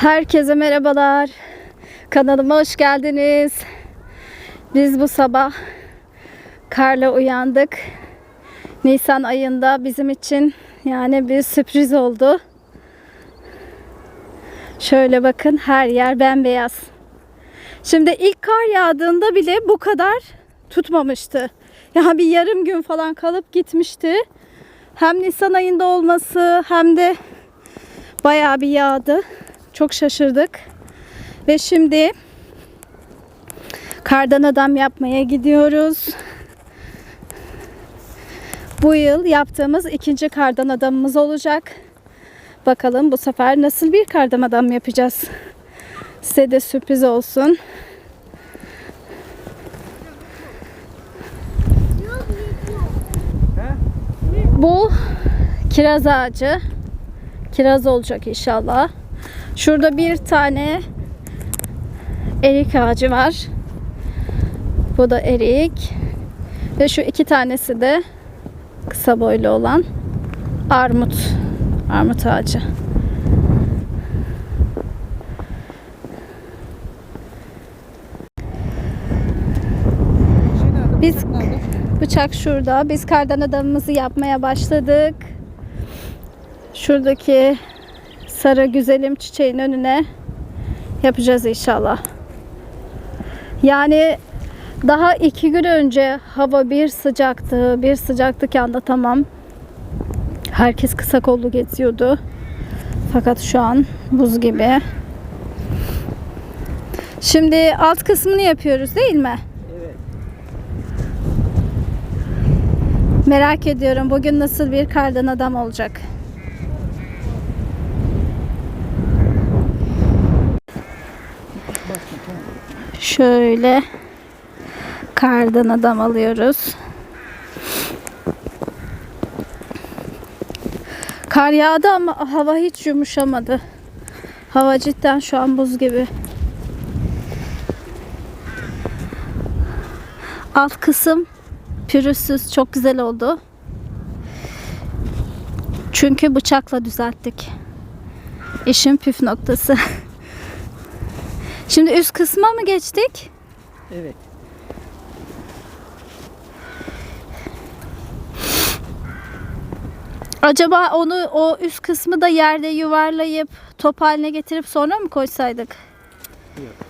Herkese merhabalar. Kanalıma hoş geldiniz. Biz bu sabah karla uyandık. Nisan ayında bizim için yani bir sürpriz oldu. Şöyle bakın her yer bembeyaz. Şimdi ilk kar yağdığında bile bu kadar tutmamıştı. Yani bir yarım gün falan kalıp gitmişti. Hem Nisan ayında olması hem de bayağı bir yağdı. Çok şaşırdık. Ve şimdi kardan adam yapmaya gidiyoruz. Bu yıl yaptığımız ikinci kardan adamımız olacak. Bakalım bu sefer nasıl bir kardan adam yapacağız. Size de sürpriz olsun. Bu kiraz ağacı. Kiraz olacak inşallah. Şurada bir tane erik ağacı var. Bu da erik. Ve şu iki tanesi de kısa boylu olan armut. Armut ağacı. Biz bıçak şurada. Biz kardan adamımızı yapmaya başladık. Şuradaki sarı güzelim çiçeğin önüne yapacağız inşallah. Yani daha iki gün önce hava bir sıcaktı, bir sıcaktı ki anlatamam. Herkes kısa kollu geziyordu. Fakat şu an buz gibi. Şimdi alt kısmını yapıyoruz değil mi? Evet. Merak ediyorum bugün nasıl bir kardan adam olacak. Şöyle kardan adam alıyoruz. Kar yağdı ama hava hiç yumuşamadı. Hava cidden şu an buz gibi. Alt kısım pürüzsüz çok güzel oldu. Çünkü bıçakla düzelttik. İşin püf noktası. Şimdi üst kısma mı geçtik? Evet. Acaba onu o üst kısmı da yerde yuvarlayıp top haline getirip sonra mı koysaydık? Yok.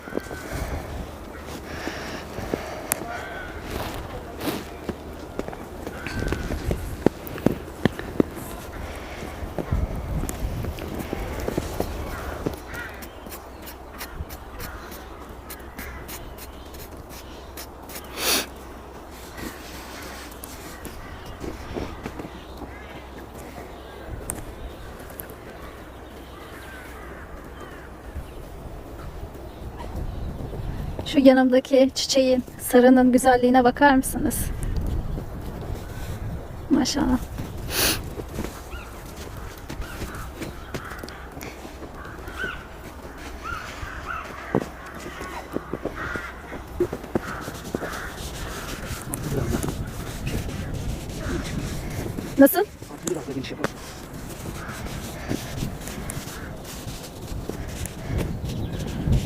Şu yanımdaki çiçeğin sarının güzelliğine bakar mısınız? Maşallah. Nasıl? Biraz da geniş yapalım. Şimdi alıp çakmayı.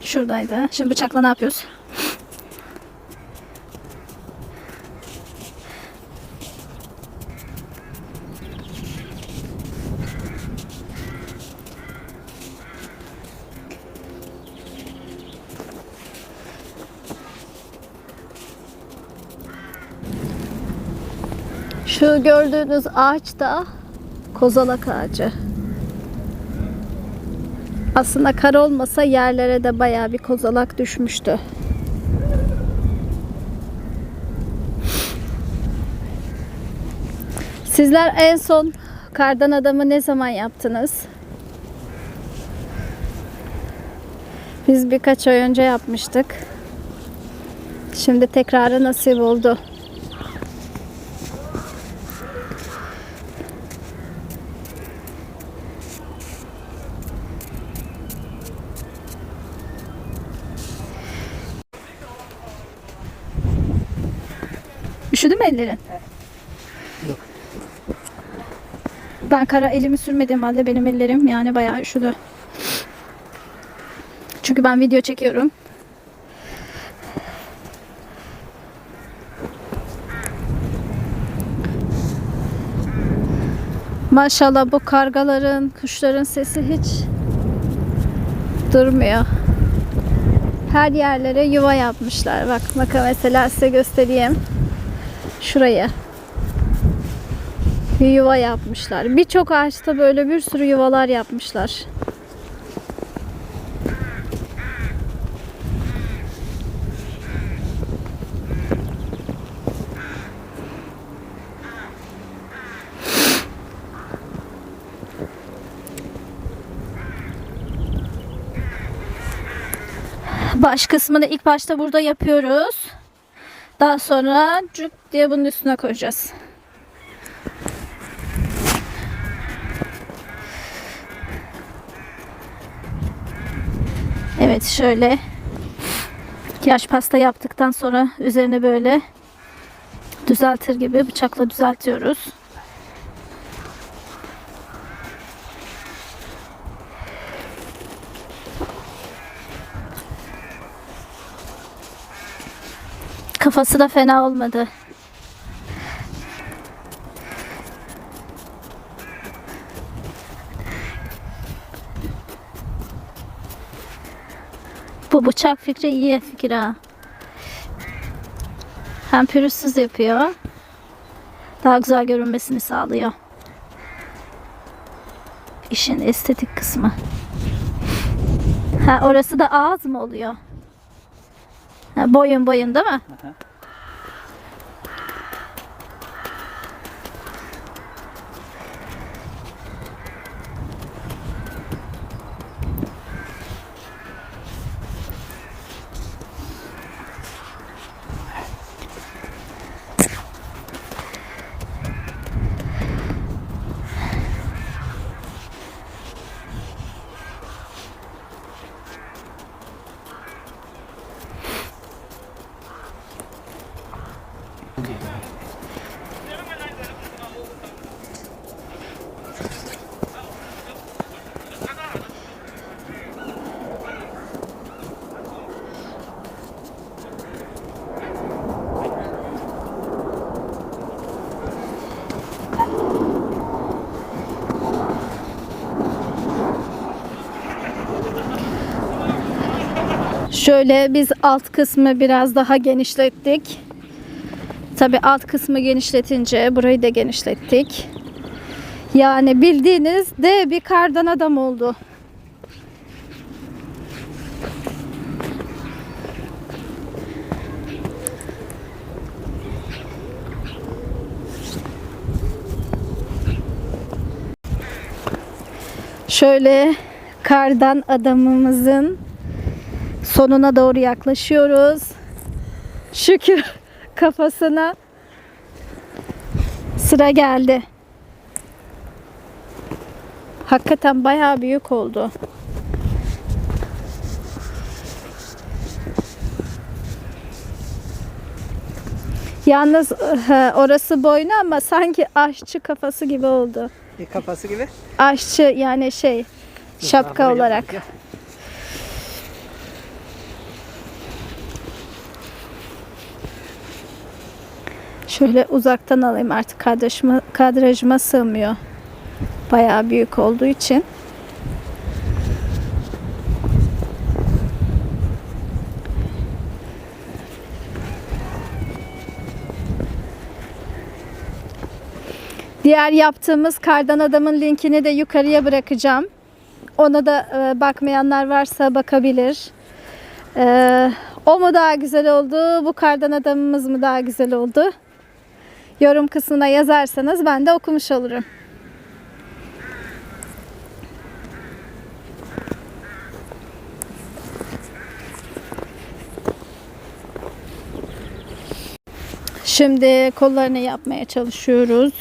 Şuradaydı. Şimdi bıçakla ne yapıyoruz? Şu gördüğünüz ağaç da kozalak ağacı. Aslında kar olmasa yerlere de bayağı bir kozalak düşmüştü. Sizler en son kardan adamı ne zaman yaptınız? Biz birkaç ay önce yapmıştık. Şimdi tekrarı nasip oldu. Üşüdü mü ellerin? Yok. Ben kara elimi sürmediğim halde benim ellerim yani bayağı üşüdü. Çünkü ben video çekiyorum. Maşallah bu kargaların, kuşların sesi hiç durmuyor. Her yerlere yuva yapmışlar. Bak, bakın mesela size göstereyim. Şurayı. Bir yuva yapmışlar. Birçok ağaçta böyle bir sürü yuvalar yapmışlar. Baş kısmını ilk başta burada yapıyoruz. Daha sonra cüp diye bunun üstüne koyacağız. Evet şöyle yaş pasta yaptıktan sonra üzerine böyle düzeltir gibi bıçakla düzeltiyoruz. Kafası da fena olmadı. Bu bıçak fikri iyi fikir ha. Hem pürüzsüz yapıyor. Daha güzel görünmesini sağlıyor. İşin estetik kısmı. Ha orası da ağız mı oluyor? Boyun boyun değil mi? Aha. Şöyle biz alt kısmı biraz daha genişlettik. Tabi alt kısmı genişletince burayı da genişlettik. Yani bildiğiniz de bir kardan adam oldu. Şöyle kardan adamımızın sonuna doğru yaklaşıyoruz. Şükür kafasına sıra geldi. Hakikaten bayağı büyük oldu. Yalnız eh, orası boynu ama sanki aşçı kafası gibi oldu. E, kafası gibi. Aşçı yani şey şapka olarak. Şöyle uzaktan alayım artık kadrajıma, kadrajıma sığmıyor. Bayağı büyük olduğu için. Diğer yaptığımız kardan adamın linkini de yukarıya bırakacağım. Ona da e, bakmayanlar varsa bakabilir. E, o mu daha güzel oldu, bu kardan adamımız mı daha güzel oldu? Yorum kısmına yazarsanız ben de okumuş olurum. Şimdi kollarını yapmaya çalışıyoruz.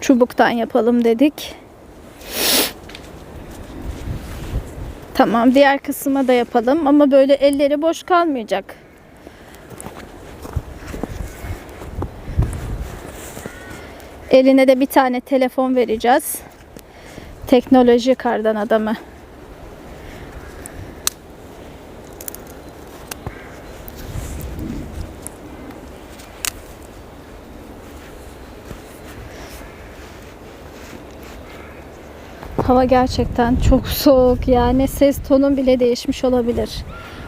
Çubuktan yapalım dedik. Tamam diğer kısma da yapalım ama böyle elleri boş kalmayacak. Eline de bir tane telefon vereceğiz. Teknoloji kardan adamı. Hava gerçekten çok soğuk. Yani ses tonun bile değişmiş olabilir.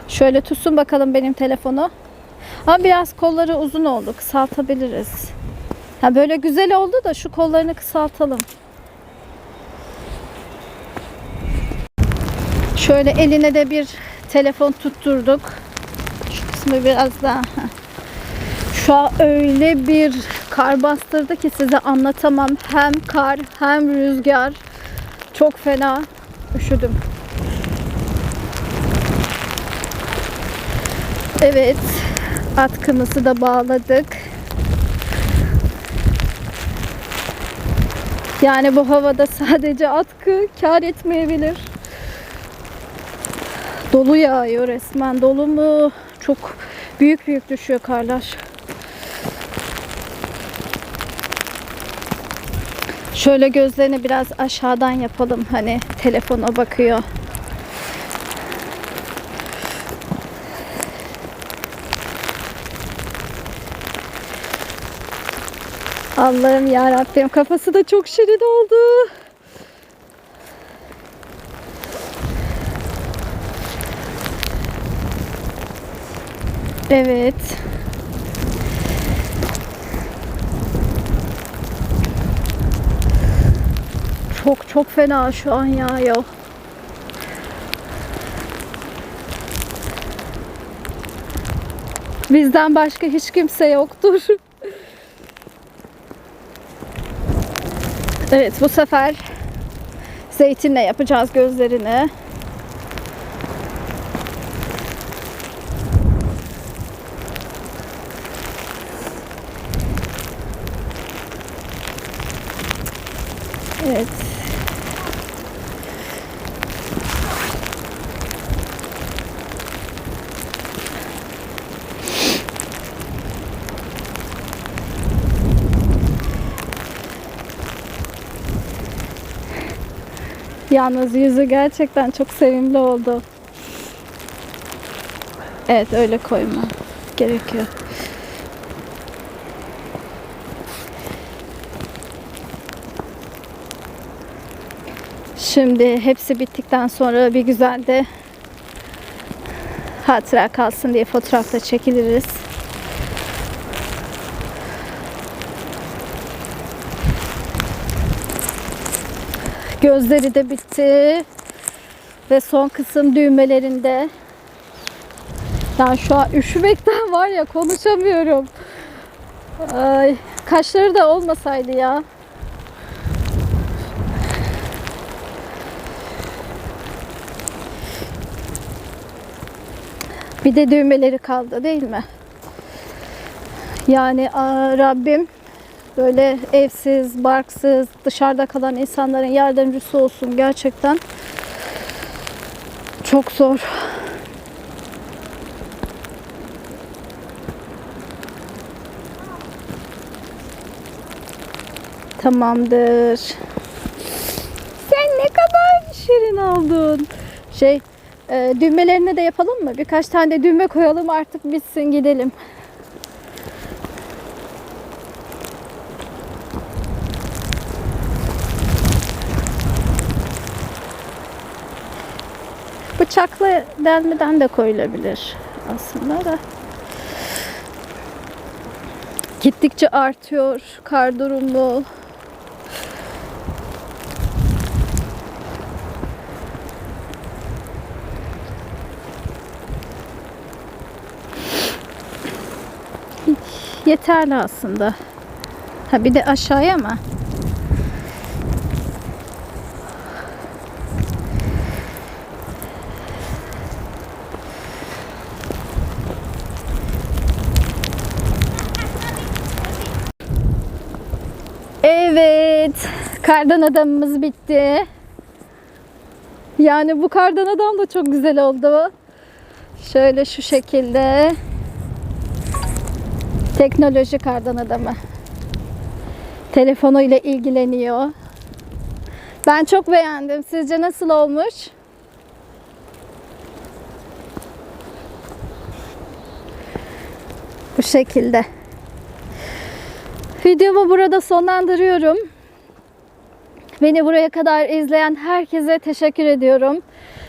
Şöyle tutsun bakalım benim telefonu. Ama biraz kolları uzun oldu. Kısaltabiliriz. Ha böyle güzel oldu da şu kollarını kısaltalım. Şöyle eline de bir telefon tutturduk. Şu kısmı biraz daha. Şu an öyle bir kar bastırdı ki size anlatamam. Hem kar hem rüzgar. Çok fena üşüdüm. Evet. Atkımızı da bağladık. Yani bu havada sadece atkı kar etmeyebilir. Dolu yağıyor resmen. Dolu mu? Çok büyük büyük düşüyor karlar. Şöyle gözlerini biraz aşağıdan yapalım. Hani telefona bakıyor. Allah'ım ya Rabbim kafası da çok şirin oldu. Evet. Çok çok fena şu an yağıyor. Bizden başka hiç kimse yoktur. Evet bu sefer zeytinle yapacağız gözlerini. Evet. Yalnız yüzü gerçekten çok sevimli oldu. Evet öyle koyma gerekiyor. Şimdi hepsi bittikten sonra bir güzel de hatıra kalsın diye fotoğrafta çekiliriz. Gözleri de bitti. Ve son kısım düğmelerinde. Ya şu an üşümekten var ya konuşamıyorum. Ay, kaşları da olmasaydı ya. Bir de düğmeleri kaldı değil mi? Yani aa, Rabbim böyle evsiz, barksız, dışarıda kalan insanların yardımcısı olsun gerçekten. Çok zor. Tamamdır. Sen ne kadar şirin oldun. Şey, e, düğmelerini de yapalım mı? Birkaç tane de düğme koyalım artık bitsin gidelim. Bıçakla delmeden de koyulabilir aslında da. Gittikçe artıyor kar durumu. Yeterli aslında. Ha bir de aşağıya mı? Evet. Kardan adamımız bitti. Yani bu kardan adam da çok güzel oldu. Şöyle şu şekilde. Teknoloji kardan adamı. Telefonuyla ilgileniyor. Ben çok beğendim. Sizce nasıl olmuş? Bu şekilde. Videomu burada sonlandırıyorum. Beni buraya kadar izleyen herkese teşekkür ediyorum.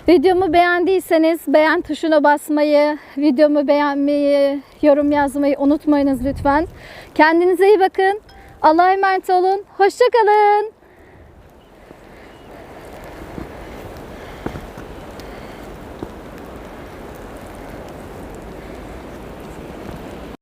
Videomu beğendiyseniz beğen tuşuna basmayı, videomu beğenmeyi, yorum yazmayı unutmayınız lütfen. Kendinize iyi bakın. Allah'a emanet olun. Hoşçakalın.